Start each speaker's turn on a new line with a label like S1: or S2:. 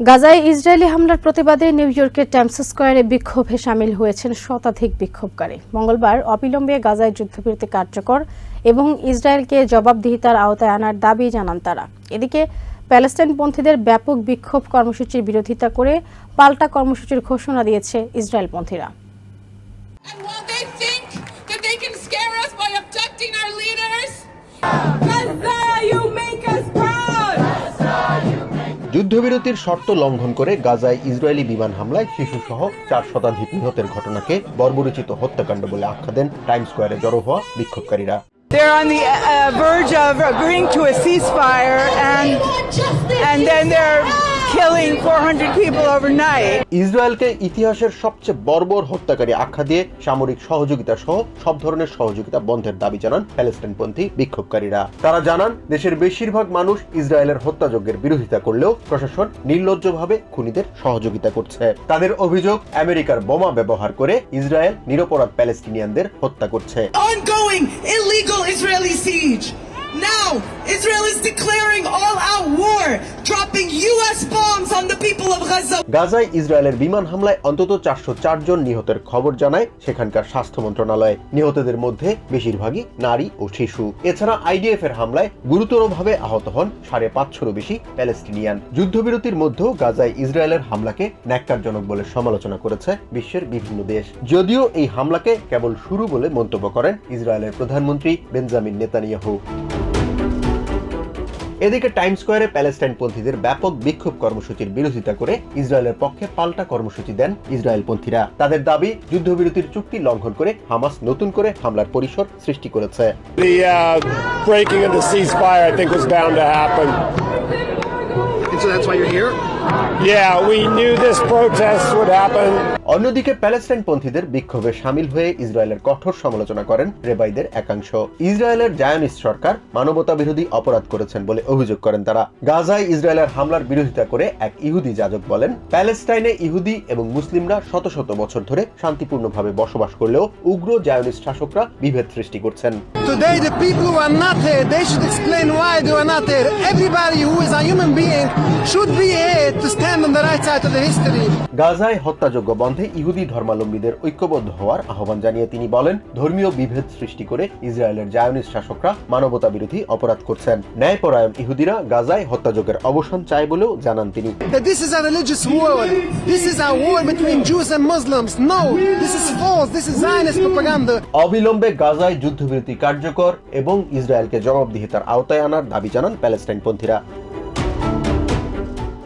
S1: গাজায় ইসরায়েলি হামলার প্রতিবাদে নিউ ইয়র্কের টাইমস স্কোয়ারে বিক্ষোভে সামিল হয়েছেন শতাধিক বিক্ষোভকারী। মঙ্গলবার অবিলম্বে গাজায় যুদ্ধবিরতি কার্যকর এবং ইসরায়েলকে জবাবদিহিতার আওতায় আনার দাবি জানান তারা। এদিকে প্যালেস্টাইনপন্থীদের ব্যাপক বিক্ষোভ কর্মসূচির বিরোধিতা করে পাল্টা কর্মসূচির ঘোষণা দিয়েছে ইসরায়েলপন্থীরা।
S2: যুদ্ধবিরতির শর্ত লঙ্ঘন করে গাজায় ইসরায়েলি বিমান হামলায় শিশুসহ চার শতাধিক নিহতের ঘটনাকে বর্বরচিত হত্যাকাণ্ড বলে আখ্যা দেন টাইম স্কোয়ারে জড়ো হওয়া বিক্ষোভকারীরা।
S3: They're on the uh, verge of agreeing to a ceasefire, and and then they're killing 400 people overnight.
S2: ইসরায়েলকে ইতিহাসের সবচেয়ে বর্বর হত্যাকারী আখ্যা দিয়ে সামরিক সহযোগিতা সহ সব ধরনের সহযোগিতা বন্ধের দাবি জানান প্যালেস্টাইনপন্থী বিক্ষোভকারীরা তারা জানান দেশের বেশিরভাগ মানুষ ইসরায়েলের হত্যাযজ্ঞের বিরোধিতা করলেও প্রশাসন নির্লজ্জভাবে খুনিদের সহযোগিতা করছে তাদের অভিযোগ আমেরিকার বোমা ব্যবহার করে ইসরায়েল নিরপরাধ প্যালেস্টিনিয়ানদের হত্যা করছে
S4: ongoing illegal Israeli siege. Now, Israel is declaring all out war, dropping
S2: গাজায় ইসরায়েলের বিমান হামলায় অন্তত চারশো জন নিহতের খবর জানায় সেখানকার স্বাস্থ্য মন্ত্রণালয়। নিহতদের মধ্যে বেশিরভাগই নারী ও শিশু। এছাড়া আইডিএফ এর হামলায় গুরুতরভাবে আহত হন সাড়ে পাঁচশোরও বেশি প্যালেস্টিনিয়ান। যুদ্ধবিরতির মধ্যেও গাজায় ইসরায়েলের হামলাকে ন্যাক্কারজনক বলে সমালোচনা করেছে বিশ্বের বিভিন্ন দেশ। যদিও এই হামলাকে কেবল শুরু বলে মন্তব্য করেন ইসরায়েলের প্রধানমন্ত্রী বেঞ্জামিন নেতানিয়াহু। এদিকে টাইম স্কোয়ারে প্যালেস্টাইনপন্থীদের ব্যাপক বিক্ষোভ কর্মসূচির বিরোধিতা করে ইসরায়েলের পক্ষে পাল্টা কর্মসূচি দেন ইসরায়েলপন্থীরা তাদের দাবি যুদ্ধবিরতির চুক্তি লঙ্ঘন করে হামাস নতুন করে হামলার পরিসর সৃষ্টি করেছে
S5: uh, breaking of the ceasefire, I think, was bound to happen.
S6: And so that's why you're here?
S5: Yeah, we knew this protest would happen.
S2: অন্যদিকে প্যালেস্টাইনপন্থীদের বিক্ষোভে সামিল হয়ে ইসরায়েলের কঠোর সমালোচনা করেন রেবাইদের একাংশ ইসরায়েলের জায়নিস্ট সরকার মানবতা বিরোধী অপরাধ করেছেন বলে অভিযোগ করেন তারা গাজায় ইসরায়েলের হামলার বিরোধিতা করে এক ইহুদি যাজক বলেন প্যালেস্টাইনে ইহুদি এবং মুসলিমরা শত শত বছর ধরে শান্তিপূর্ণভাবে বসবাস করলেও উগ্র জায়নিস্ট শাসকরা বিভেদ সৃষ্টি করছেন
S6: Today, the people who are not here, they should explain why they are not here. Everybody who is a human being should be to stand on the right side of the history.
S2: গাজায় হত্যাযোগ্য বন্ধে ইহুদি ধর্মাবলম্বীদের ঐক্যবদ্ধ হওয়ার আহ্বান জানিয়ে তিনি বলেন ধর্মীয় বিভেদ সৃষ্টি করে ইসরায়েলের জায়নিস্ট শাসকরা মানবতা বিরোধী অপরাধ করছেন ন্যায়পরায়ণ ইহুদিরা গাজায় হত্যাযজ্ঞের অবসান চায় বলেও জানান তিনি
S6: this is a religious war. This is a war between Jews and Muslims. No, this is false. This is Zionist propaganda.
S2: অবিলম্বে গাজায় যুদ্ধবিরতি কার্যকর এবং ইসরায়েলকে জবাবদিহিতার আওতায় আনার দাবি জানান প্যালেস্টাইনপন্থীরা